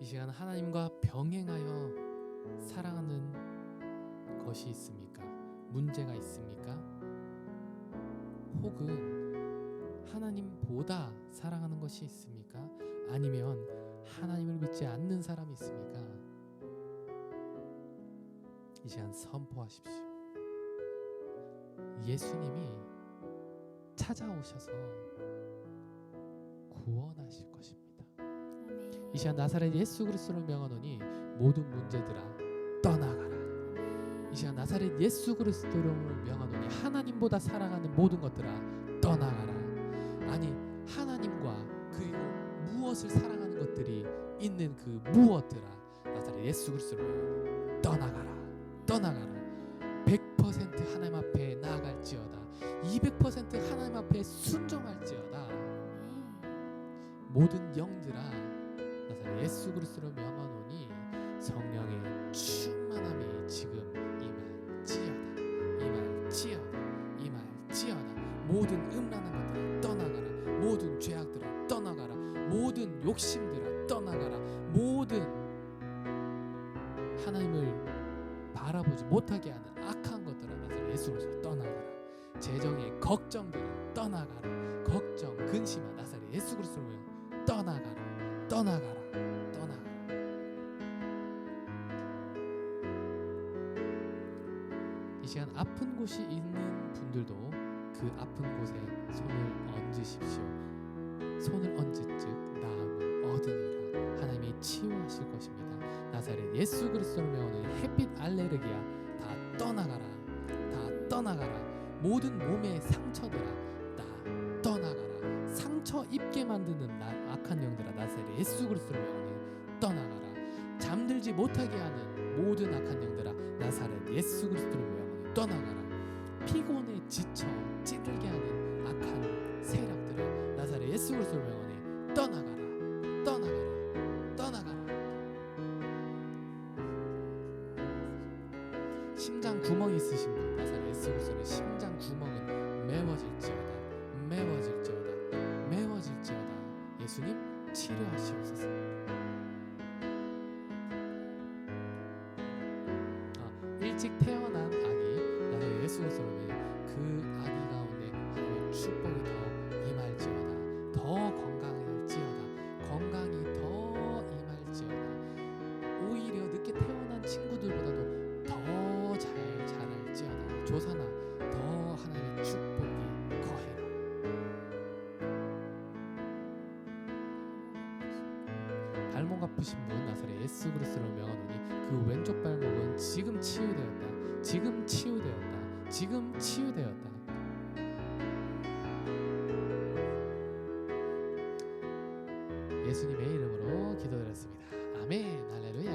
이 시간 하나님과 병행하여 살아가는 것이 있습니까? 문제가 있습니까? 혹은 하나님보다 사랑하는 것이 있습니까? 아니면 하나님을 믿지 않는 사람이 있습니까? 이 시간 선포하십시오. 예수님이 찾아오셔서 구원하실 것입니다. 이 시간 나사렛 예수 그리스도를 명하노니 모든 문제들아 떠나가라. 이 시간 나사렛 예수 그리스도를 명하노니 하나님보다 사랑하는 모든 것들아 떠나가라. 아니 하나님과 그리고 무엇을 사랑하는 것들이 있는 그 무엇들아 나사렛 예수 그리스도를 떠나가라. 떠나가라. 100% 하나님 앞에 나아갈지어다. 200% 하나님 앞에 순종할지어다. 모든 영들아 나사 예수 그리스도로 명하노니 성령의 충만함이 지금 임할지어다 임할지어다 임할지어다. 모든 음란한 것들아 떠나가라. 모든 죄악들아 떠나가라. 모든 욕심들아 떠나가라. 모든 하나님을 바라보지 못하게 하는 악한 것들아 나사 예수 그리스도 떠나가라. 재정의 걱정들아 떠나가라. 걱정 근심아 나사 예수 그리스도로 명 떠나가라 떠나가라. 떠나가라. 이 시간 아픈 곳이 있는 분들도 그 아픈 곳에 손을 얹으십시오. 손을 얹은 즉 나음을 얻으리라. 하나님이 치유하실 것입니다. 나사렛 예수 그리스도를 명하는 햇빛 알레르기야 다 떠나가라. 다 떠나가라. 모든 몸의 상처들아 다 떠나가라. 상처 입게 만드는 나, 악한 영들아 예수 그리스도를 명하는 떠나가라. 잠들지 못하게 하는 모든 악한 영들아 나사렛 예수 그리스도를 명하는 떠나가라. 피곤에 지쳐 찌들게 하는 악한 세력들아 나사렛 예수 그리스도를 명하는 떠나가라. 떠나가라. 떠나가라. 심장 구멍이 있으신 분 나사렛 예수 그리스도의 심장 구멍은 메워질지어다. 메워질 일찍 태어난 아기 나사렛 예수 그리스도로 그 아기 가운데 하나님의 축복이 더 임할지어다 더 건강할지어다 건강이 더 임할지어다. 오히려 늦게 태어난 친구들보다도 더 잘 자랄지어다. 조사나 발목 아프신 분 나사렛 예수 그리스도를 명하노니 그 왼쪽 발목은 지금 치유되었다. 지금 치유되었다. 지금 치유되었다. 예수님의 이름으로 기도드렸습니다. 아멘. 할렐루야